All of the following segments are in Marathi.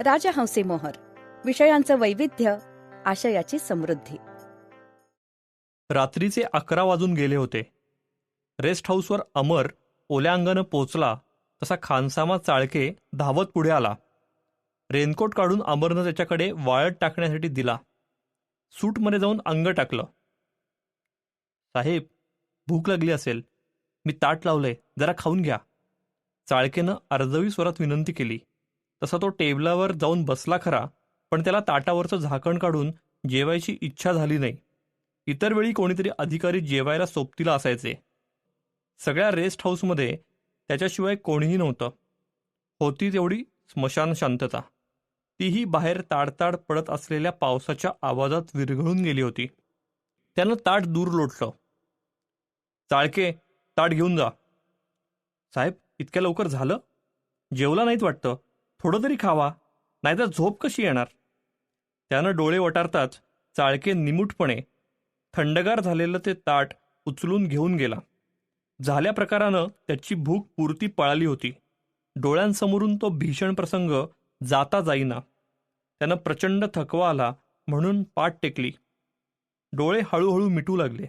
राजहंसी मोहर विषयांचं वैविध्य आशयाची समृद्धी. रात्रीचे अकरा वाजून गेले होते. रेस्ट हाऊसवर अमर ओल्या अंगानं पोचला तसा खानसामा चाळके धावत पुढे आला. रेनकोट काढून अमरनं त्याच्याकडे वाळत टाकण्यासाठी दिला. सूटमध्ये जाऊन अंग टाकलं. साहेब भूक लागली असेल. मी ताट लावलंय जरा खाऊन घ्या. चाळकेनं अर्धवी स्वरात विनंती केली. तसा तो टेबलावर जाऊन बसला खरा पण त्याला ताटावरचं झाकण काढून जेवायची इच्छा झाली नाही. इतर वेळी कोणीतरी अधिकारी जेवायला सोबतीला असायचे. सगळ्या रेस्ट हाऊसमध्ये त्याच्याशिवाय कोणीही नव्हतं. होती तेवढी स्मशान शांतता. तीही बाहेर ताडताड पडत असलेल्या पावसाच्या आवाजात विरघळून गेली होती. त्यानं ताट दूर लोटलं. चाळके ताट घेऊन जा. साहेब इतक्या लवकर झालं? जेवला नाहीत वाटतं. थोडं तरी खावा नाहीतर झोप कशी येणार? त्यानं डोळे वटारताच चाळके निमूटपणे थंडगार झालेलं ते ताट उचलून घेऊन गेला. झाल्या प्रकारानं त्याची भूक पुरती पळाली होती. डोळ्यांसमोरून तो भीषण प्रसंग जाता जाईना. त्यानं प्रचंड थकवा आला म्हणून पाठ टेकली. डोळे हळूहळू मिटू लागले.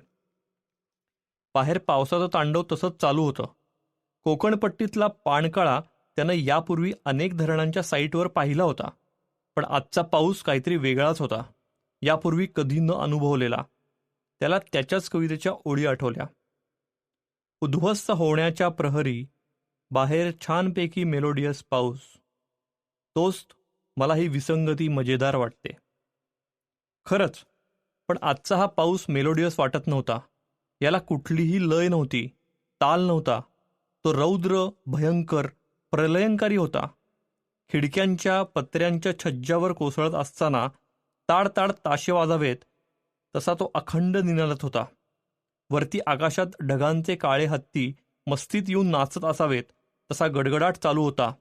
बाहेर पावसाचं तांडव तसंच चालू होतं. कोकणपट्टीतला पाणकाळा त्यानं यापूर्वी अनेक धरणांच्या साईटवर पाहिला होता पण आजचा पाऊस काहीतरी वेगळाच होता. यापूर्वी कधी न अनुभवलेला. त्याला त्याच्याच कवितेच्या ओळी आठवल्या. उद्ध्वस्त होण्याच्या प्रहरी बाहेर छानपैकी मेलोडियस पाऊस. तोच मला ही विसंगती मजेदार वाटते. खरंच पण आजचा हा पाऊस मेलोडियस वाटत नव्हता. याला कुठलीही लय नव्हती ताल नव्हता. तो रौद्र भयंकर प्रलयंकारी होता. खिडक्यांच्या पत्र्यांच्या छज्जावर कोसळत असताना ताडताड ताड ताशे वाजावेत तसा तो अखंड निनादत होता. वरती आकाशात ढगांचे काळे हत्ती मस्तीत येऊन नाचत असावेत तसा गडगडाट चालू होता.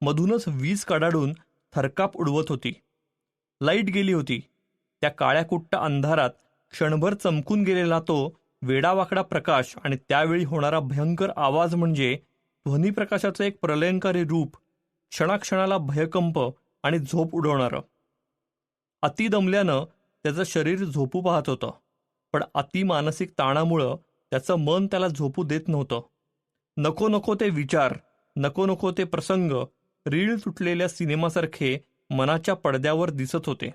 मधूनच वीज कडाडून थरकाप उडवत होती. लाइट गेली होती. त्या काळ्या कुट्ट अंधारात क्षणभर चमकून गेलेला तो वेडावाकडा प्रकाश आणि त्यावेळी होणारा भयंकर आवाज म्हणजे ध्वनीप्रकाशाचं एक प्रलयंकारी रूप क्षणाक्षणाला भयकंप आणि झोप उडवणारं. अति दमल्यानं त्याचं शरीर झोपू पाहत होतं पण अति मानसिक ताणामुळं त्याचं मन त्याला झोपू देत नव्हतं. नको नको ते विचार नको नको ते प्रसंग रीळ तुटलेल्या सिनेमासारखे मनाच्या पडद्यावर दिसत होते.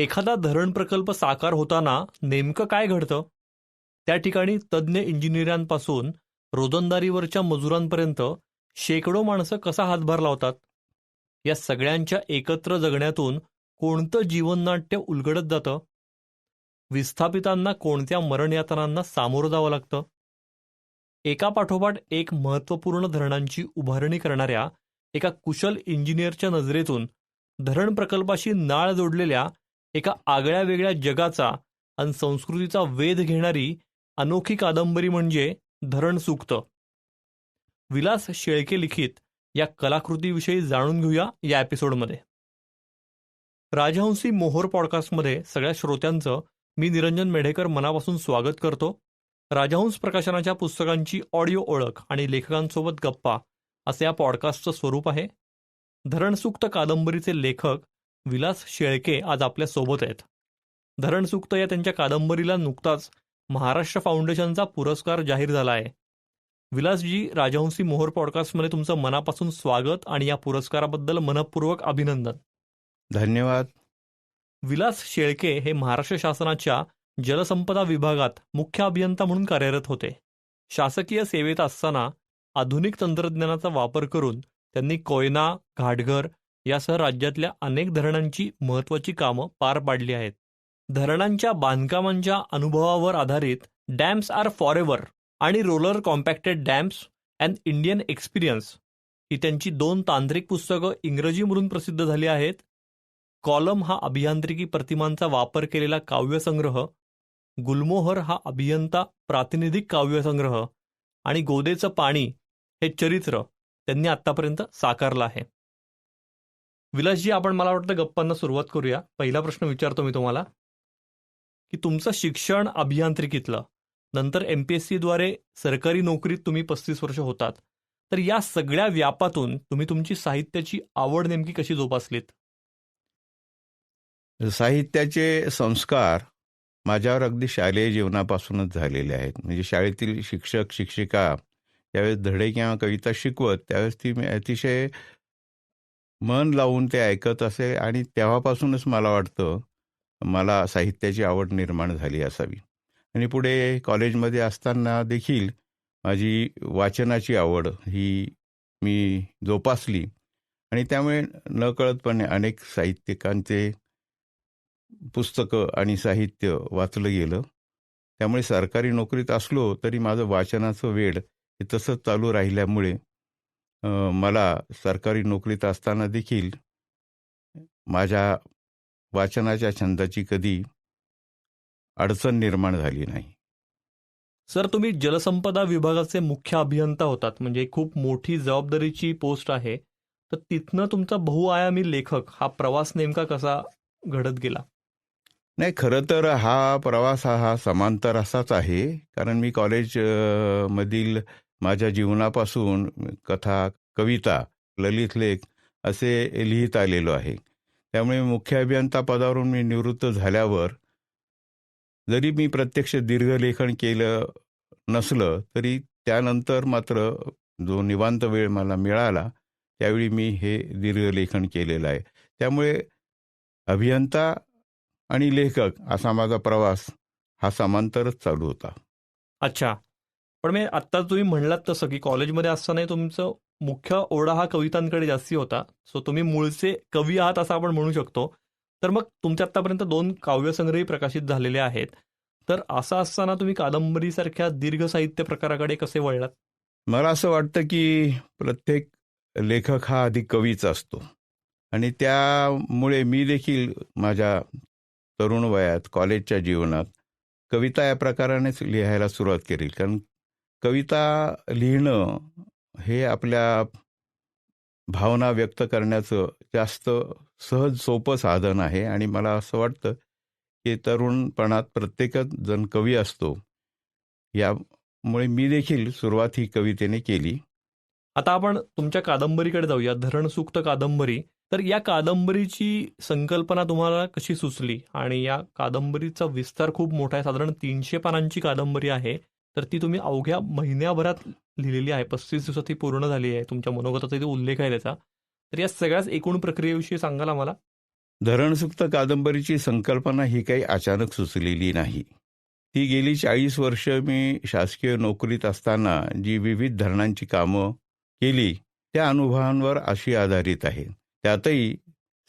एखादा धरण प्रकल्प साकार होताना नेमकं काय घडतं? त्या ठिकाणी तज्ज्ञ इंजिनियरांपासून रोजंदारीवरच्या मजुरांपर्यंत शेकडो माणसं कसा हातभार लावतात? या सगळ्यांच्या एकत्र जगण्यातून कोणतं जीवननाट्य उलगडत जातं? विस्थापितांना कोणत्या मरणयातनांना सामोरं जावं लागतं? एका पाठोपाठ एक महत्त्वपूर्ण धरणांची उभारणी करणाऱ्या एका कुशल इंजिनियरच्या नजरेतून धरण प्रकल्पाशी नाळ जोडलेल्या एका आगळ्या वेगळ्या जगाचा आणि संस्कृतीचा वेध घेणारी अनोखी कादंबरी म्हणजे धरण सुक्त. विलास शेळके लिखित या कलाकृतीविषयी जाणून घेऊया या एपिसोडमध्ये. राजहंसी मोहोर पॉडकास्टमध्ये सगळ्या श्रोत्यांचं मी निरंजन मेढेकर मनापासून स्वागत करतो. राजहंस प्रकाशनाच्या पुस्तकांची ऑडिओ ओळख आणि लेखकांसोबत गप्पा असं या पॉडकास्टचं स्वरूप आहे. धरणसुक्त कादंबरीचे लेखक विलास शेळके आज आपल्यासोबत आहेत. धरणसुक्त या त्यांच्या कादंबरीला नुकताच महाराष्ट्र फाउंडेशनचा पुरस्कार जाहीर झाला आहे. विलासजी राजहंसी मोहोर पॉडकास्टमध्ये तुमचं मनापासून स्वागत आणि या पुरस्काराबद्दल मनपूर्वक अभिनंदन. धन्यवाद. विलास शेळके हे महाराष्ट्र शासनाच्या जलसंपदा विभागात मुख्य अभियंता म्हणून कार्यरत होते. शासकीय सेवेत असताना आधुनिक तंत्रज्ञानाचा वापर करून त्यांनी कोयना घाटघर यासह राज्यातल्या अनेक धरणांची महत्वाची कामं पार पाडली आहेत. धरणांच्या बांधकामांच्या अनुभवावर आधारित डॅम्स आर फॉरेव्हर आणि roller compacted dams and Indian experience ही त्यांची दोन तांत्रिक पुस्तकं इंग्रजीमधून प्रसिद्ध झाली आहेत. कॉलम हा अभियांत्रिकी प्रतिमांचा वापर केलेला काव्यसंग्रह गुलमोहर हा अभियंता प्रातिनिधिक काव्यसंग्रह आणि गोदेचं पाणी हे चरित्र त्यांनी आत्तापर्यंत साकारलं आहे. विलासजी आपण मला वाटतं गप्पांना सुरुवात करूया. पहिला प्रश्न विचारतो मी तुम्हाला. की तुमचं शिक्षण अभियांत्रिकीतलं नंतर एम पी एस सीद्वारे सरकारी नोकरीत तुम्ही पस्तीस वर्ष होतात तर या सगळ्या व्यापातून तुम्ही तुमची साहित्याची आवड नेमकी कशी जोपासलीत? साहित्याचे संस्कार माझ्यावर अगदी शालेय जीवनापासूनच झालेले आहेत. म्हणजे शाळेतील शिक्षक शिक्षिका त्यावेळेस धडे किंवा कविता शिकवत त्यावेळेस ती मी अतिशय मन लावून ते ऐकत असे आणि तेव्हापासूनच मला वाटतं मला साहित्याची आवड निर्माण झाली असावी. आणि पुढे कॉलेजमध्ये असताना देखील माझी वाचनाची आवड ही मी जोपासली. आणि त्यामुळे नकळतपणे अनेक साहित्यिकांचे पुस्तकं आणि साहित्य वाचलं गेलं. त्यामुळे सरकारी नोकरीत असलो तरी माझं वाचनाचं वेड हे तसंच चालू राहिल्यामुळे मला सरकारी नोकरीत असताना देखील माझ्या वाचनाच्या छंदाची कधी अडचण निर्माण झाली नाही. सर तुम्ही जलसंपदा विभागाचे मुख्य अभियंता होतात म्हणजे खूप मोठी जबाबदारीची पोस्ट आहे. तर तिथनं तुमचा बहुआयामी लेखक हा प्रवास नेमका कसा घडत गेला? नाही खरं तर हा प्रवास हा समांतर असाच आहे. कारण मी कॉलेज अ, मधील माझ्या जीवनापासून कथा कविता ललित लेख असे लिहित आलेलो आहे. त्यामुळे मुख्य अभियंता पदावरून मी निवृत्त झाल्यावर जरी मी प्रत्यक्ष दीर्घलेखन केलं नसलं तरी त्यानंतर मात्र जो निवांत वेळ मला मिळाला त्यावेळी मी हे दीर्घलेखन केलेलं आहे. त्यामुळे अभियंता आणि लेखक असा माझा प्रवास हा समांतरच चालू होता. अच्छा. पण मी आत्ता तुम्ही म्हणलात तसं की कॉलेजमध्ये असताना तुमचं मुख्य ओढा हा कवितांकडे जास्ती होता. सो तुम्ही मूळचे कवी आहात असं आपण म्हणू शकतो. तर मग तुमच्या आत्तापर्यंत दोन काव्यसंग्रही प्रकाशित झालेले आहेत. तर असं असताना तुम्ही कादंबरीसारख्या दीर्घ साहित्य प्रकाराकडे कसे वळलात? मला असं वाटतं की प्रत्येक लेखक हा आधी कवीच असतो. आणि त्यामुळे मी देखील माझ्या तरुण वयात कॉलेजच्या जीवनात कविता या प्रकारानेच लिहायला सुरुवात केली. कारण कविता लिहिणं हे आपल्या भावना व्यक्त करण्याचं जास्त सहज सोपं साधन आहे. आणि मला असं वाटतं की तरुणपणात प्रत्येकच जण कवी असतो. यामुळे मी देखील सुरुवात ही कवितेने केली. आता आपण तुमच्या कादंबरीकडे जाऊया. धरणसुक्त कादंबरी. तर या कादंबरीची संकल्पना तुम्हाला कशी सुचली? आणि या कादंबरीचा विस्तार खूप मोठा आहे. साधारण तीनशे पानांची कादंबरी आहे. तर ती तुम्ही अवघ्या महिन्याभरात लिहिलेली आहे. पस्तीस दिवसात ती पूर्ण झाली आहे. तुमच्या मनोगताचा इथे उल्लेख आहे त्याचा. तर या सगळ्याच एकूण प्रक्रियेविषयी सांगाल आम्हाला? धरणसुक्त कादंबरीची संकल्पना ही काही अचानक सुचलेली नाही. ती गेली चाळीस वर्ष मी शासकीय नोकरीत असताना जी विविध धरणांची कामं केली त्या अनुभवांवर अशी आधारित आहे. त्यातही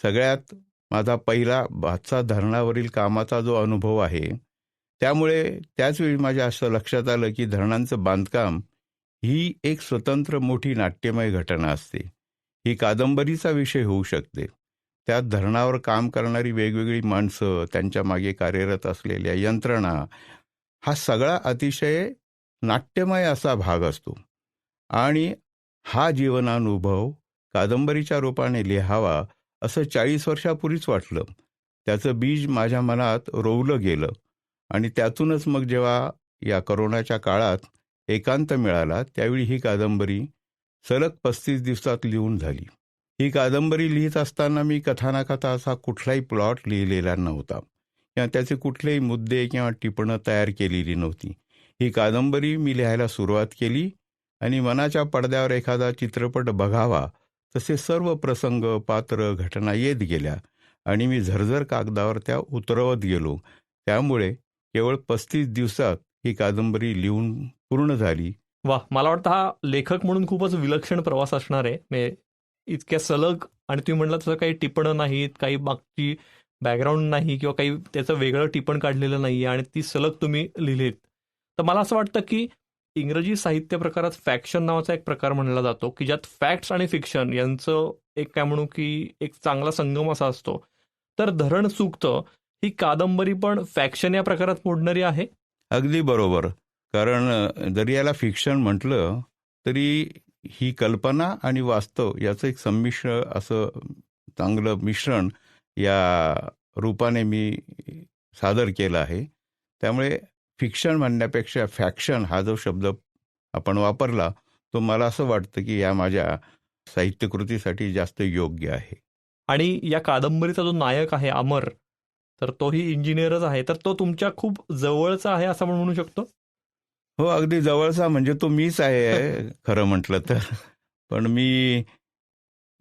सगळ्यात माझा पहिला भातसा धरणावरील कामाचा जो अनुभव आहे त्यामुळे त्याचवेळी माझ्या असं लक्षात आलं की धरणांचं बांधकाम ही एक स्वतंत्र मोठी नाट्यमय घटना असते. ही कादंबरीचा विषय होऊ शकते. त्यात धरणावर काम करणारी वेगवेगळी माणसं त्यांच्या मागे कार्यरत असलेल्या यंत्रणा हा सगळा अतिशय नाट्यमय असा भाग असतो. आणि हा जीवनानुभव कादंबरीच्या रूपाने लिहावा असं चाळीस वर्षापूर्वीच वाटलं. त्याचं बीज माझ्या मनात रोवलं गेलं. आणि त्यातूनच मग जेव्हा या करोनाच्या काळात एकांत मिळाला त्यावेळी ही कादंबरी सलग पस्तीस दिवसात लिहून झाली. ही कादंबरी लिहित असताना मी कथानकथा असा कुठलाही प्लॉट लिहिलेला नव्हता. किंवा त्याचे कुठलेही मुद्दे किंवा टिपणं तयार केलेली नव्हती. ही कादंबरी मी लिहायला सुरुवात केली आणि मनाच्या पडद्यावर एखादा चित्रपट बघावा तसे सर्व प्रसंग पात्र घटना येत गेल्या आणि मी झरझर कागदावर त्या उतरवत गेलो. त्यामुळे केवळ पस्तीस दिवसात ही कादंबरी लिहून पूर्ण झाली. वा मला वाटतं हा लेखक म्हणून खूपच विलक्षण प्रवास असणार आहे. म्हणजे इतक्या सलग आणि तुम्ही म्हणला तसं काही टिपणं नाहीत काही मागची बॅकग्राऊंड नाही किंवा काही त्याचं वेगळं टिपण काढलेलं नाही आणि ती सलग तुम्ही लिहिलीत. तर मला असं वाटतं की इंग्रजी साहित्य प्रकारात फॅक्शन नावाचा एक प्रकार म्हणला जातो की ज्यात फॅक्ट्स आणि फिक्शन यांचं एक काय म्हणू की एक चांगला संगम असा असतो. तर धरण सुक्त ही कादंबरी पण फॅक्शन या प्रकारात मोडणारी आहे? अगदी बरोबर. कारण जरी याला फिक्शन म्हटलं तरी ही कल्पना आणि वास्तव याचं एक संमिश्र असं चांगलं मिश्रण या रूपाने मी सादर केलं आहे. त्यामुळे फिक्शन म्हणण्यापेक्षा फॅक्शन हा जो शब्द आपण वापरला तो मला असं वाटतं की या माझ्या साहित्यकृतीसाठी जास्त योग्य आहे. आणि या कादंबरीचा जो नायक आहे अमर तर तोही इंजिनियरच आहे. तर तो तुमच्या खूप जवळचा आहे असं आपण म्हणू शकतो? हो अगदी जवळचा म्हणजे तो मीच आहे खरं म्हटलं तर. पण मी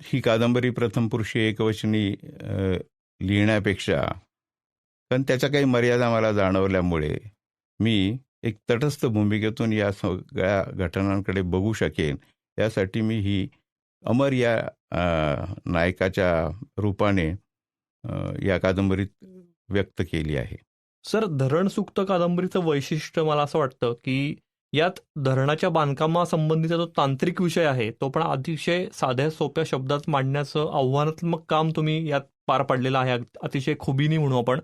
ही कादंबरी प्रथम पुरुषी एकवचनी लिहिण्यापेक्षा पण त्याच्या काही मर्यादा मला जाणवल्यामुळे मी एक तटस्थ भूमिकेतून या सगळ्या घटनांकडे बघू शकेन. यासाठी मी ही अमर या नायकाच्या रूपाने या कादंबरीत व्यक्त केली आहे. सर धरण सुक्त कादंबरीचं वैशिष्ट्य मला असं वाटतं की यात धरणाच्या बांधकामासंबंधीचा जो तांत्रिक विषय आहे तो पण अतिशय साध्या सोप्या शब्दात मांडण्याचं आव्हानात्मक काम तुम्ही यात पार पाडलेलं आहे. अतिशय खुबीनी म्हणू आपण.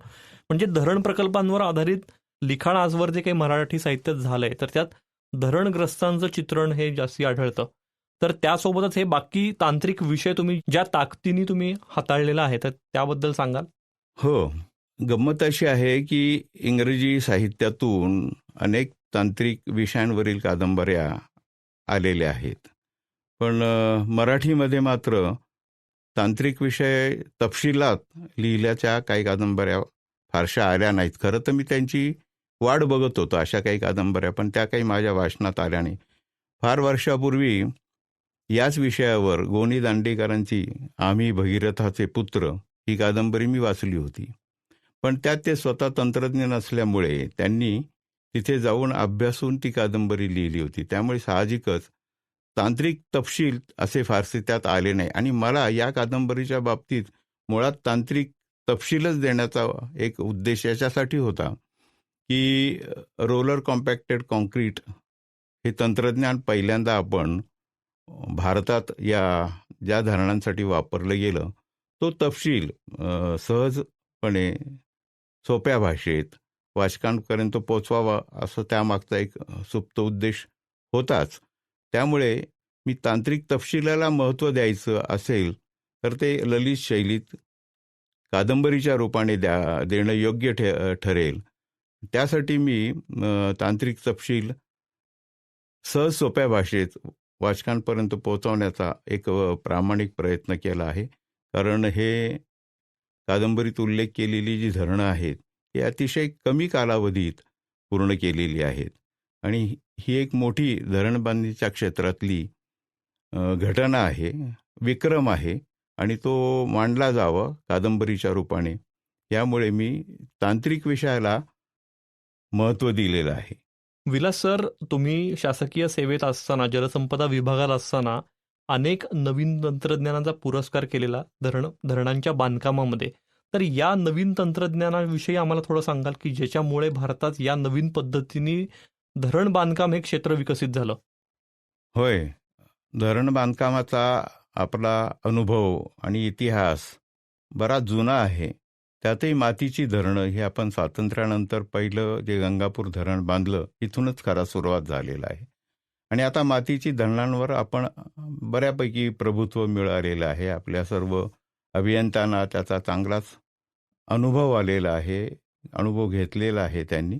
म्हणजे धरण प्रकल्पांवर आधारित लिखाण आजवर जे काही मराठी साहित्यात झालंय तर त्यात धरणग्रस्तांचं चित्रण हे जास्ती आढळतं. तर त्यासोबतच हे बाकी तांत्रिक विषय तुम्ही ज्या ताकदीने तुम्ही हाताळलेला आहे तर त्याबद्दल सांगाल? हो. गंमत अशी आहे की इंग्रजी साहित्यातून अनेक तांत्रिक विषयांवरील कादंबऱ्या आलेल्या आहेत. पण मराठीमध्ये मात्र तांत्रिक विषय तपशिलात लिहिल्याच्या काही कादंबऱ्या फारशा आल्या नाहीत. खरं तर मी त्यांची वाट बघत होतो अशा काही कादंबऱ्या पण त्या काही माझ्या वाचनात आल्या नाही फार वर्षापूर्वी याच विषयावर गोनी दांडेकरांची आम्ही भगीरथाचे पुत्र ही कादंबरी मी वाचली होती. पण त्यात ते स्वतः तंत्रज्ञ नसल्यामुळे त्यांनी तिथे जाऊन अभ्यासून ती कादंबरी लिहिली होती. त्यामुळे साहजिकच तांत्रिक तपशील असे फारसे त्यात आले नाही. आणि मला या कादंबरीच्या बाबतीत मुळात तांत्रिक तपशीलच देण्याचा एक उद्देश याच्यासाठी होता की रोलर कॉम्पॅक्टेड कॉन्क्रीट हे तंत्रज्ञान पहिल्यांदा आपण भारतात या ज्या धरणांसाठी वापरलं गेलं तो तपशील सहजपणे सोप्या भाषेत वाचकांपर्यंत पोचवावा असं त्यामागचा एक सुप्त उद्देश होताच. त्यामुळे मी तांत्रिक तपशिलाला महत्त्व द्यायचं असेल तर ते ललित शैलीत कादंबरीच्या रूपाने द्या देणं योग्य ठे ठरेल. त्यासाठी मी तांत्रिक तपशील सहज सोप्या भाषेत वाचकांपर्यंत पोहोचवण्याचा एक प्रामाणिक प्रयत्न केला आहे. कारण हे कादंबरीत उल्लेख केलेली जी धरणं आहेत ही अतिशय कमी कालावधीत पूर्ण केलेली आहेत. आणि ही एक मोठी धरणबांधणीच्या क्षेत्रातली घटना आहे विक्रम आहे आणि तो मांडला जावा कादंबरीच्या रूपाने. यामुळे मी तांत्रिक विषयाला महत्त्व दिलेलं आहे. विलास सर तुम्ही शासकीय सेवेत असताना जलसंपदा विभागात असताना अनेक नवीन तंत्रज्ञानाचा पुरस्कार केलेला धरण धरणांच्या बांधकामामध्ये. तर या नवीन तंत्रज्ञानाविषयी आम्हाला थोडं सांगाल की ज्याच्यामुळे भारतात या नवीन पद्धतीने धरण बांधकाम हे क्षेत्र विकसित झालं? होय. धरण बांधकामाचा आपला अनुभव आणि इतिहास बराच जुना आहे. त्यातही मातीची धरणं हे आपण स्वातंत्र्यानंतर पहिलं जे गंगापूर धरण बांधलं इथूनच खरा सुरुवात झालेला आहे. आणि आता मातीची धरणांवर आपण बऱ्यापैकी प्रभुत्व मिळालेलं आहे. आपल्या सर्व अभियंत्यांना त्याचा चांगलाच अनुभव आलेला आहे अनुभव घेतलेला आहे त्यांनी.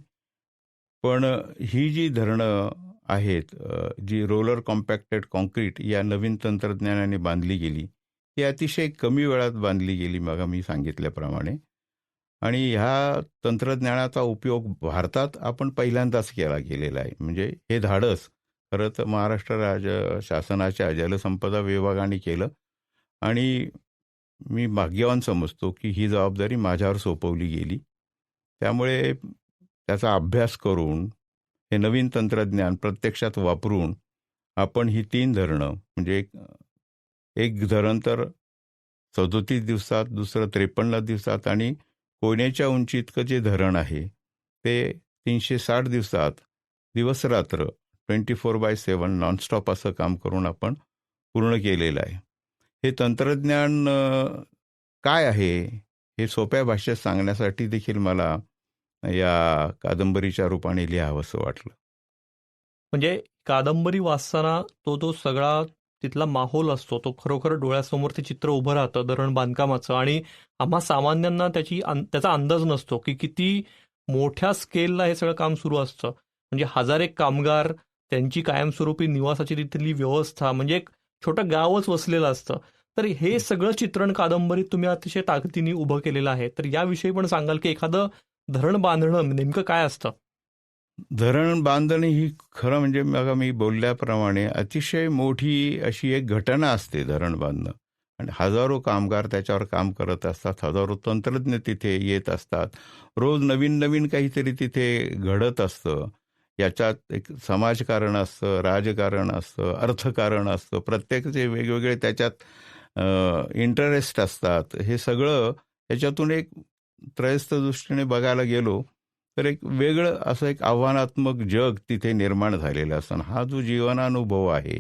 पण ही जी धरणं आहेत जी रोलर कॉम्पॅक्टेड कॉन्क्रीट या नवीन तंत्रज्ञानाने बांधली गेली ती अतिशय कमी वेळात बांधली गेली मग मी सांगितल्याप्रमाणे. आणि ह्या तंत्रज्ञानाचा उपयोग भारतात आपण पहिल्यांदाच केला गेलेला आहे. म्हणजे हे धाडस खरं तर महाराष्ट्र राज शासनाच्या जलसंपदा विभागाने केलं. आणि मी भाग्यवान समजतो की ही जबाबदारी माझ्यावर सोपवली गेली. त्यामुळे त्याचा अभ्यास करून हे नवीन तंत्रज्ञान प्रत्यक्षात वापरून आपण ही तीन धरणं म्हणजे एक एक धरण तर सदोतीस दिवसात दुसरं त्रेपन्न दिवसात आणि कोयनेच्या उंची इतकं जे धरण आहे ते तीनशे साठ दिवसात दिवसरात्र twenty four by seven nonstop असं काम करून आपण पूर्ण केलेलं आहे. हे तंत्रज्ञान काय आहे? हे सोप्या भाषेत सांगण्यासाठी देखील मला या कादंबरीच्या रूपाने लिहावंसं वाटलं. म्हणजे कादंबरी वाचताना तो तो सगळा तिथला माहोल असतो तो खरोखर डोळ्यासमोर ते चित्र उभं राहतं धरण बांधकामाचं आणि आम्हा सामान्यांना त्याची त्याचा अंदाज नसतो की किती मोठ्या स्केलला हे सगळं काम सुरू असतं. म्हणजे हजार एक कामगार त्यांची कायमस्वरूपी निवासाची तिथली व्यवस्था म्हणजे एक छोटं गावच वसलेलं असतं. तर हे सगळं चित्रण कादंबरीत तुम्ही अतिशय ताकदीने उभं केलेलं आहे. तर याविषयी पण सांगाल की एखादं धरण बांधणं नेमकं काय असतं? धरण बांधणे ही खरं म्हणजे मग मी बोलल्याप्रमाणे अतिशय मोठी अशी एक घटना असते धरण बांधणं. आणि हजारो कामगार त्याच्यावर काम करत असतात हजारो तंत्रज्ञ तिथे येत असतात. रोज नवीन नवीन काहीतरी तिथे घडत असतं. याच्यात एक समाजकारण असतं राजकारण असतं अर्थकारण असतं. प्रत्येकाचे वेगवेगळे त्याच्यात इंटरेस्ट असतात. हे सगळं याच्यातून एक त्रयस्थ दृष्टीने बघायला गेलो तर एक वेगळं असं एक आव्हानात्मक जग तिथे निर्माण झालेलं असतं. हा जो जीवनानुभव आहे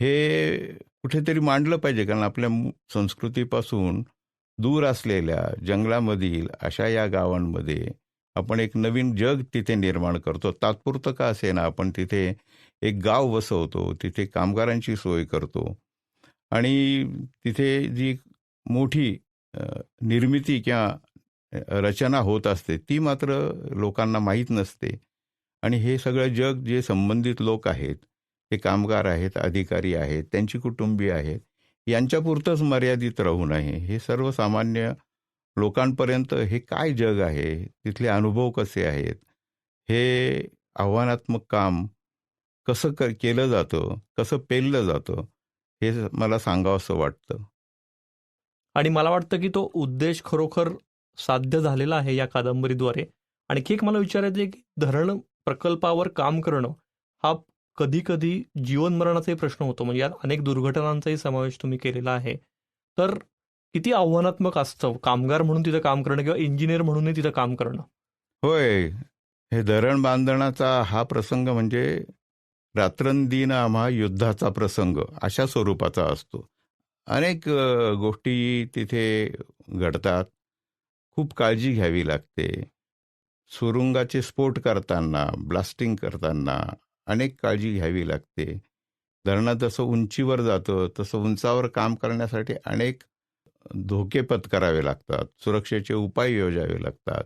हे कुठेतरी मांडलं पाहिजे. कारण आपल्या संस्कृतीपासून दूर असलेल्या जंगलामधील अशा या गावांमध्ये आपण एक नवीन जग तिथे निर्माण करतो. तात्पुरतं का असे ना आपण तिथे एक गाव बसवतो तिथे कामगारांची सोय करतो आणि तिथे जी मोठी निर्मिती किंवा रचना होत असते ती मात्र लोकांना माहीत नसते. आणि हे सगळं जग जे संबंधित लोक आहेत ते कामगार आहेत अधिकारी आहेत त्यांची कुटुंबीय आहेत यांच्यापुरतंच मर्यादित राहू नये. हे सर्वसामान्य लोकांपर्यंत हे काय जग आहे? तिथले अनुभव कसे आहेत? हे आव्हानात्मक काम कसं क केलं जातं? कसं पेललं जातं? हे मला सांगावंसं वाटतं. आणि मला वाटतं की तो उद्देश खरोखर साध्य झालेला आहे या कादंबरीद्वारे. आणखी एक मला विचारायचं आहे की धरण प्रकल्पावर काम करणं हा कधी कधी जीवन मरणाचाही प्रश्न होतो. म्हणजे यात अनेक दुर्घटनांचाही समावेश तुम्ही केलेला आहे. तर किती आव्हानात्मक असतं? कामगार म्हणून तिथं काम करणं किंवा इंजिनियर म्हणूनही तिथं काम करणं? होय. हे धरण बांधण्याचा हा प्रसंग म्हणजे रात्रंदिन आम्हा युद्धाचा प्रसंग अशा स्वरूपाचा असतो. अनेक गोष्टी तिथे घडतात. खूप काळजी घ्यावी लागते. सुरुंगाचे स्फोट करताना ब्लास्टिंग करताना अनेक काळजी घ्यावी लागते. धरणं जसं उंचीवर जातं तसं उंचावर काम करण्यासाठी अनेक धोके पत्करावे लागतात सुरक्षेचे उपाय योजावे लागतात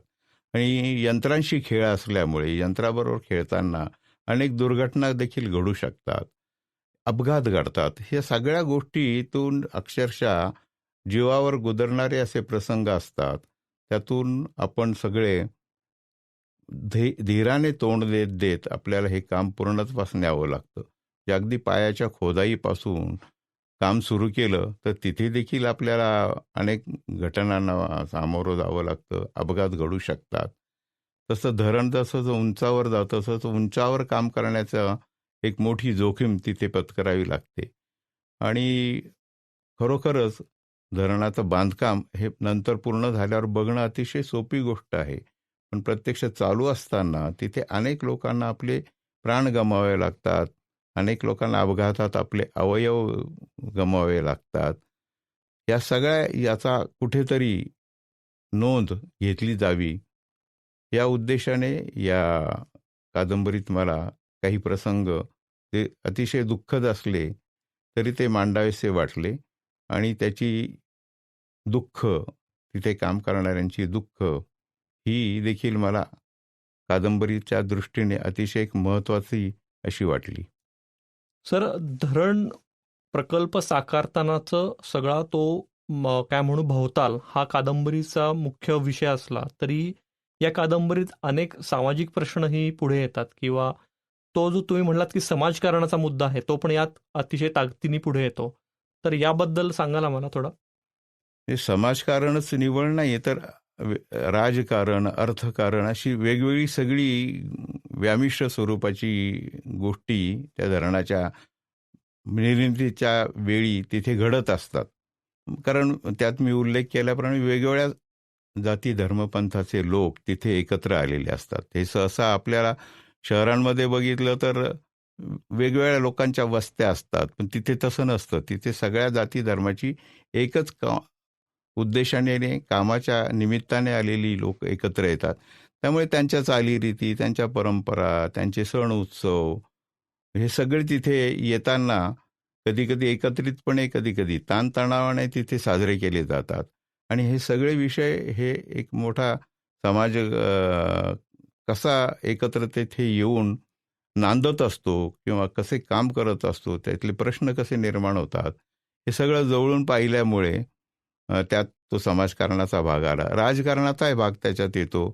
आणि यंत्रांशी खेळ असल्यामुळे यंत्राबरोबर खेळताना अनेक दुर्घटना देखील घडू शकतात. अपघात घडतात. ह्या सगळ्या गोष्टीतून अक्षरशः जीवावर गुदरणारे असे प्रसंग असतात. त्यातून आपण सगळे धे धीराने तोंड देत देत आपल्याला हे काम पूर्णत्वास न्यावं लागतं. जे अगदी पायाच्या खोदाईपासून काम सुरू केलं तर तिथे देखील आपल्याला अनेक घटनांना सामोरं जावं लागतं अपघात घडू शकतात. तसं धरण जसं उंचावर जातं तसं उंचावर काम करण्याचं एक मोठी जोखीम तिथे पत्करावी लागते. आणि खरोखरच धरणाचं बांधकाम हे नंतर पूर्ण झाल्यावर बघणं अतिशय सोपी गोष्ट आहे. पण प्रत्यक्ष चालू असताना तिथे अनेक लोकांना आपले प्राण गमावे लागतात. अनेक लोकांना अपघातात आपले अवयव गमावे लागतात. या सगळ्या याचा कुठेतरी नोंद घेतली जावी. या उद्देशाने या कादंबरीत मला काही प्रसंग ते अतिशय दुःखद असले तरी ते मांडावेसे वाटले आणि त्याची दुःख तिथे काम करणाऱ्यांची दुःख ही देखील मला कादंबरीच्या दृष्टीने अतिशय एक महत्वाची अशी वाटली. सर धरण प्रकल्प साकारतानाचं सगळा तो काय म्हणू भवताल हा कादंबरीचा मुख्य विषय असला तरी या कादंबरीत अनेक सामाजिक प्रश्नही पुढे येतात किंवा तो जो तुम्ही म्हणलात की समाजकारणाचा मुद्दा आहे तो पण यात अतिशय ताकदीने पुढे येतो. तर याबद्दल सांगाल आम्हाला थोडा? हे समाजकारणच निवड नाही तर राजकारण अर्थकारण अशी वेगवेगळी सगळी व्यामिश्र स्वरूपाची गोष्टी त्या धरणाच्या निर्मितीच्या वेळी तिथे घडत असतात. कारण त्यात मी उल्लेख केल्याप्रमाणे वेगवेगळ्या जाती धर्मपंथाचे लोक तिथे एकत्र आलेले असतात. हे सहसा आपल्याला शहरांमध्ये बघितलं तर वेगवेगळ्या लोकांच्या वस्त्या असतात पण तिथे तसं नसतं. तिथे सगळ्या जाती धर्माची एकच का उद्देशाने कामाच्या निमित्ताने आलेली लोक एकत्र येतात. त्यामुळे त्यांच्या चालीरीती त्यांच्या परंपरा त्यांचे सण उत्सव हे सगळे तिथे येताना कधी कधी एकत्रितपणे कधी कधी ताणतणावाने तिथे साजरे केले जातात. आणि हे सगळे विषय हे एक मोठा समाज कसा एकत्र तेथे येऊन नांदत असतो किंवा कसे काम करत असतो त्यातले प्रश्न कसे निर्माण होतात हे सगळं जवळून पाहिल्यामुळे त्यात तो समाजकारणाचा भाग आला. राजकारणाचाही भाग त्याच्यात येतो.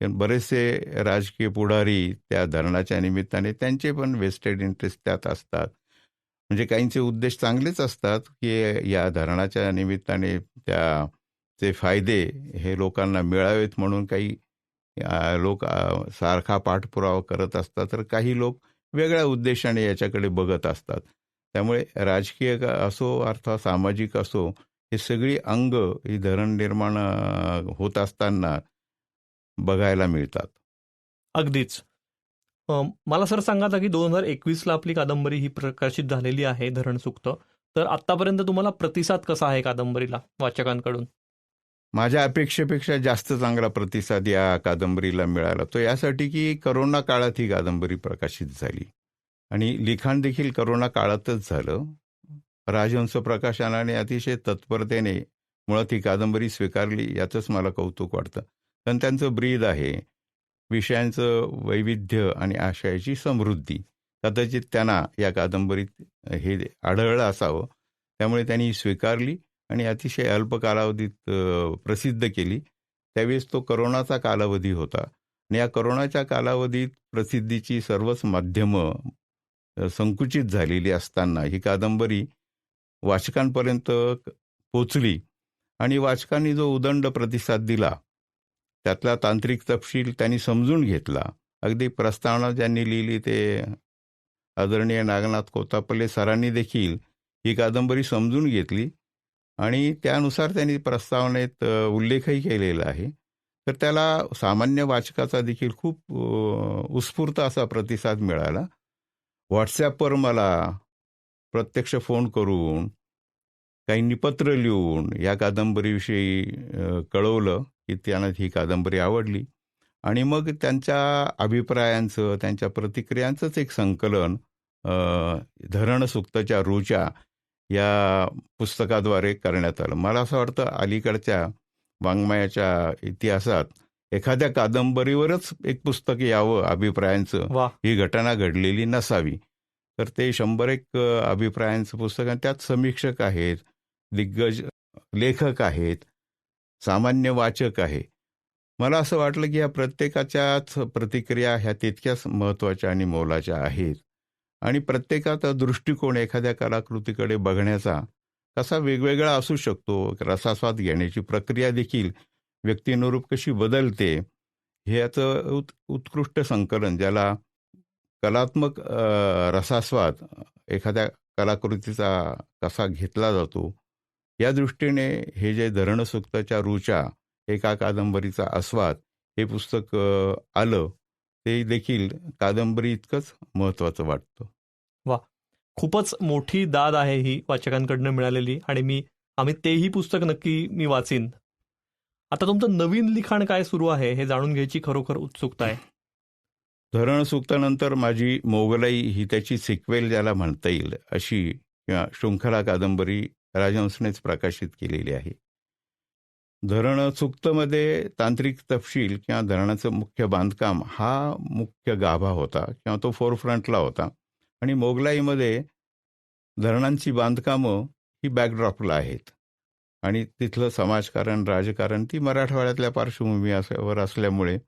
बरेचसे राजकीय पुढारी त्या धरणाच्या निमित्ताने त्यांचे पण वेस्टेड इंटरेस्ट त्यात असतात. म्हणजे काहींचे उद्देश चांगलेच असतात की या धरणाच्या निमित्ताने त्याचे फायदे हे लोकांना मिळावेत म्हणून काही लोक सारखा पाठपुरावा करत असतात. तर काही लोक वेगळ्या उद्देशाने याच्याकडे बघत असतात. त्यामुळे राजकीय असो अर्थात सामाजिक असो हे सगळी अंग ही धरण निर्माण होत असताना बघायला मिळतात. अगदीच. मला सर सांगा की दोन हजार एकवीसला आपली कादंबरी ही प्रकाशित झालेली आहे धरण सुक्त. तर आतापर्यंत तुम्हाला प्रतिसाद कसा आहे कादंबरीला वाचकांकडून? माझ्या अपेक्षेपेक्षा जास्त चांगला प्रतिसाद या कादंबरीला मिळाला. तो यासाठी की करोना काळात ही कादंबरी प्रकाशित झाली. आणि लिखाण देखील करोना काळातच झालं. राजहंस प्रकाशनाने अतिशय तत्परतेने मुळात ही कादंबरी स्वीकारली याचंच मला कौतुक वाटतं. कारण त्यांचं ब्रीद आहे. विषयांचं वैविध्य आणि आशयाची समृद्धी. कदाचित त्यांना या कादंबरीत हे आढळलं असावं. त्यामुळे त्यांनी स्वीकारली आणि अतिशय अल्प कालावधीत प्रसिद्ध केली. त्यावेळेस तो करोनाचा कालावधी होता. आणि या करोनाच्या कालावधीत प्रसिद्धीची सर्वच माध्यमं संकुचित झालेली असताना ही कादंबरी वाचकांपर्यंत पोचली आणि वाचकांनी जो उदंड प्रतिसाद दिला त्यातला तांत्रिक तपशील त्यांनी समजून घेतला. अगदी प्रस्तावना ज्यांनी लिहिली ते आदरणीय नागनाथ कोतापल्ले सरांनी देखील ही कादंबरी समजून घेतली आणि त्यानुसार त्यांनी प्रस्तावनेत उल्लेखही केलेला आहे. तर त्याला सामान्य वाचकाचा देखील खूप उत्स्फूर्त असा प्रतिसाद मिळाला. व्हॉट्सॲपवर मला प्रत्यक्ष फोन करून काहींनी पत्र लिहून या कादंबरीविषयी कळवलं की त्यांना ही कादंबरी आवडली. आणि मग त्यांच्या अभिप्रायांचं त्यांच्या प्रतिक्रियांचंच एक संकलन अ, धरण सुक्तच्या रुचा या पुस्तकाद्वारे करण्यात आलं. मला असं वाटतं अलीकडच्या वाङ्मयाच्या इतिहासात एखाद्या कादंबरीवरच एक पुस्तक यावं अभिप्रायांचं. वा. ही घटना घडलेली नसावी. तर ते शंभर एक अभिप्रायांचं पुस्तक आणि त्यात समीक्षक आहेत दिग्गज लेखक आहेत सामान्य वाचक आहे. मला असं वाटलं की या प्रत्येकाच्याच प्रतिक्रिया ह्या तितक्याच महत्त्वाच्या आणि मोलाच्या आहेत. आणि प्रत्येकाचा दृष्टिकोन एखाद्या कलाकृतीकडे बघण्याचा कसा वेगवेगळा असू शकतो रसास्वाद घेण्याची प्रक्रिया देखील व्यक्तीनुरूप कशी बदलते हे याचं उत् उत्कृष्ट संकलन ज्याला कलात्मक रसास्वाद एखाद्या कलाकृतीचा कसा घेतला जातो या दृष्टीने हे जे धरणसुक्ताच्या रुचा एका कादंबरीचा आस्वाद हे पुस्तक आलं ते देखील कादंबरी इतकंच महत्त्वाचं वाटतं. खूपच मोठी दाद आहे ही वाचकांकडनं मिळालेली आणि मी आम्ही तेही पुस्तक नक्की मी वाचीन. आता तुमचं नवीन लिखाण काय सुरू आहे हे जाणून घ्यायची खरोखर उत्सुकता आहे. धरण सुक्तानंतर माझी मोगलाई ही त्याची सिक्वेल ज्याला म्हणता येईल अशी किंवा शृंखला कादंबरी राजहंसनेच प्रकाशित केलेली आहे. धरण सुक्तमध्ये तांत्रिक तपशील किंवा धरणाचं मुख्य बांधकाम हा मुख्य गाभा होता किंवा तो फोरफ्रंटला होता आणि मोगलाईमध्ये धरणांची बांधकामं ही बॅकड्रॉपला आहेत. आणि तिथलं समाजकारण राजकारण ती मराठवाड्यातल्या पार्श्वभूमीवर असल्यामुळे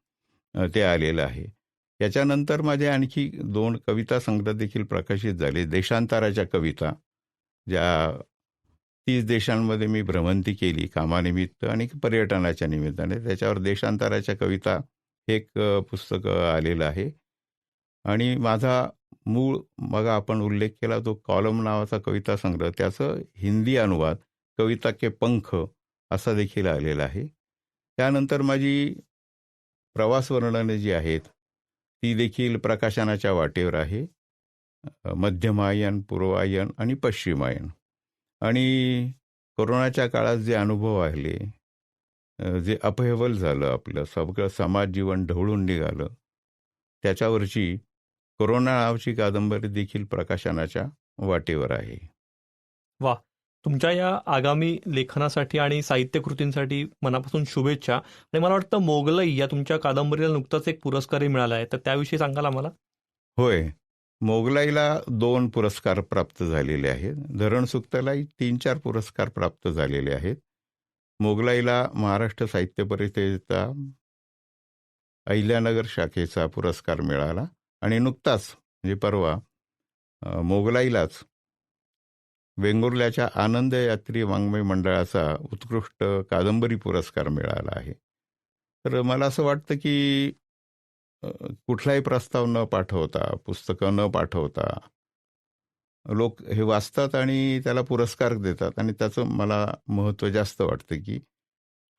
ते आलेलं आहे. याच्यानंतर माझे आणखी दोन कविता संग्रह देखील प्रकाशित झाले. देशांतराच्या कविता ज्या तीस देशांमध्ये मी भ्रमंती केली कामानिमित्त आणि पर्यटनाच्या निमित्ताने. त्याच्यावर देशांतराच्या कविता हे एक पुस्तक आलेलं आहे. आणि माझा मूळ मग आपण उल्लेख केला तो कॉलम नावाचा कविता संग्रह. त्याचं हिंदी अनुवाद कविता के पंख असा देखील आलेला आहे. त्यानंतर माझी प्रवास वर्णने जी आहेत ती देखील प्रकाशनाच्या वाटेवर आहे. मध्यमायन पूर्वायन आणि पश्चिमायन. आणि कोरोनाच्या काळात जे अनुभव आले जे अपहेबल झालं आपलं सगळं समाज जीवन ढवळून निघालं त्याच्यावरची कोरोना नावाची कादंबरी देखील प्रकाशनाच्या वाटेवर आहे. वा! तुमच्या या आगामी लेखनासाठी आणि साहित्य कृतींसाठी मनापासून शुभेच्छा. आणि मला वाटतं मोगलई या तुमच्या कादंबरीला नुकताच एक पुरस्कारही मिळाला आहे. तर त्याविषयी सांगाल आम्हाला? होय. मोगलाईला दोन पुरस्कार प्राप्त झालेले आहेत. धरण सुक्तालाही तीन चार पुरस्कार प्राप्त झालेले आहेत. मोगलाईला महाराष्ट्र साहित्य परिषदेचा अहिल्यानगर शाखेचा पुरस्कार मिळाला. आणि नुकताच म्हणजे परवा मोगलाईलाच वेंगुर्ल्याच्या आनंद यात्री वाङ्मय मंडळाचा उत्कृष्ट कादंबरी पुरस्कार मिळाला आहे. तर मला असं वाटतं की कुठलाही प्रस्ताव न पाठवता पुस्तकं न पाठवता लोक हे वाचतात आणि त्याला पुरस्कार देतात. आणि त्याचं मला महत्त्व जास्त वाटतं की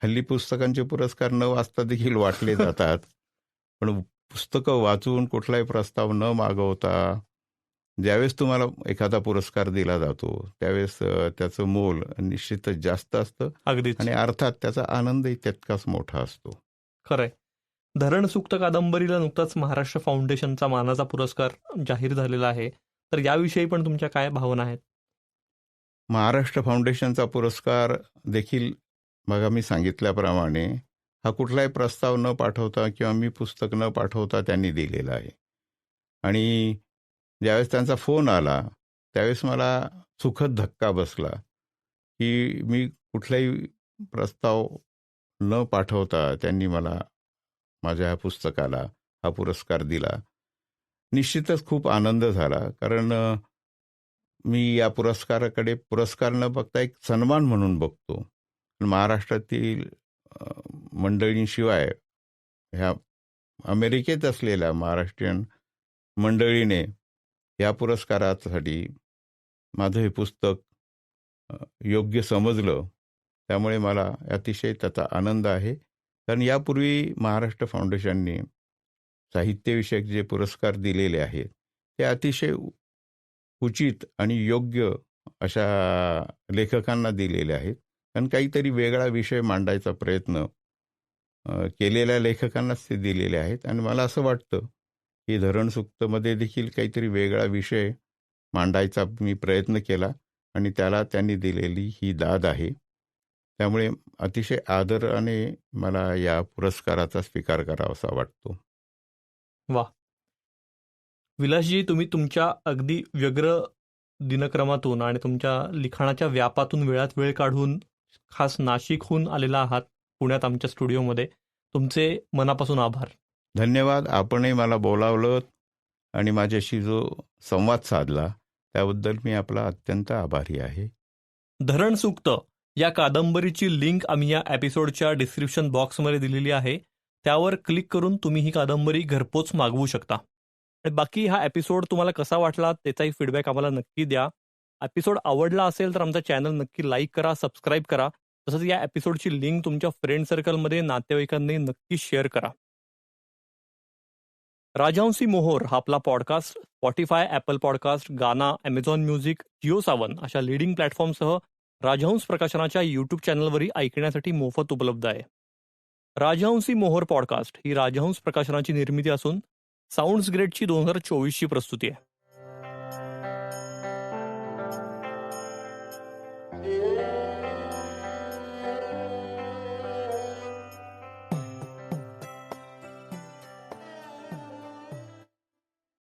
हल्ली पुस्तकांचे पुरस्कार न वाचता देखील वाटले जातात. पण पुस्तकं वाचून कुठलाही प्रस्ताव न मागवता ज्यावेळेस तुम्हाला एखादा पुरस्कार दिला जातो त्यावेळेस त्याचं मोल निश्चितच जास्त असतं अगदीच. आणि अर्थात त्याचा आनंदही तितकाच मोठा असतो. खरंय. धरण सुक्त कादंबरीला नुकताच महाराष्ट्र फाउंडेशनचा मानाचा पुरस्कार जाहीर झालेला आहे. तर याविषयी पण तुमच्या काय भावना आहेत? महाराष्ट्र फाउंडेशनचा पुरस्कार देखील बघा मी सांगितल्याप्रमाणे हा कुठलाही प्रस्ताव न पाठवता किंवा मी पुस्तक न पाठवता त्यांनी दिलेला आहे. आणि ज्यावेळेस त्यांचा फोन आला त्यावेळेस मला सुखद धक्का बसला की मी कुठलाही प्रस्ताव न पाठवता त्यांनी मला माझ्या ह्या पुस्तकाला हा पुरस्कार दिला. निश्चितच खूप आनंद झाला कारण मी या पुरस्काराकडे पुरस्कार न बघता एक सन्मान म्हणून बघतो. महाराष्ट्रातील मंडळींशिवाय ह्या अमेरिकेत असलेल्या महाराष्ट्रीयन मंडळीने या पुरस्कारासाठी माझं हे पुस्तक योग्य समजलं. त्यामुळे मला अतिशय त्याचा आनंद आहे. कारण यापूर्वी महाराष्ट्र फाउंडेशनने साहित्यविषयक जे पुरस्कार दिलेले आहेत ते अतिशय उचित आणि योग्य अशा लेखकांना दिलेले आहेत. कारण काहीतरी वेगळा विषय मांडायचा प्रयत्न केलेल्या लेखकांनाच ते दिलेले आहेत. आणि मला असं वाटतं ही धरण सुक्तमध्ये देखील काहीतरी वेगळा विषय मांडायचा मी प्रयत्न केला आणि त्याला त्यांनी दिलेली ही दाद आहे. त्यामुळे अतिशय आदराने मला या पुरस्काराचा स्वीकार करावासा वाटतो. वा विलासजी तुम्ही तुमच्या अगदी व्यग्र दिनक्रमातून आणि तुमच्या लिखाणाच्या व्यापातून वेळात वेळ काढून खास नाशिकहून आलेला आहात पुण्यात आमच्या स्टुडिओमध्ये. तुमचे मनापासून आभार. धन्यवाद. आपणही मला बोलावलं आणि माझ्याशी जो संवाद साधला त्याबद्दल मी आपला अत्यंत आभारी आहे. धरण सुक्त. या कादंबरीची लिंक आम्ही या एपिसोडच्या डिस्क्रिप्शन बॉक्समध्ये दिलेली आहे. त्यावर क्लिक करून तुम्ही ही कादंबरी घरपोच मागवू शकता. आणि बाकी हा एपिसोड तुम्हाला कसा वाटला त्याचाही फीडबॅक आम्हाला नक्की द्या. एपिसोड आवडला असेल तर आमचा चॅनल नक्की लाईक करा सबस्क्राईब करा. तसंच या एपिसोडची लिंक तुमच्या फ्रेंड सर्कलमध्ये नातेवाईकांनी नक्की शेअर करा. राजहंसी मोहोर हा आपला podcast Spotify Apple podcast Gaana Amazon music Jio Saavn अशा लिडिंग प्लॅटफॉर्मसह राजहंस प्रकाशनाच्या यूट्यूब चॅनलवरही ऐकण्यासाठी मोफत उपलब्ध आहे. राजहंसी मोहोर पॉडकास्ट ही राजहंस प्रकाशनाची निर्मिती असून साऊंड्स ग्रेडची दोन हजार चोवीसची प्रस्तुती आहे.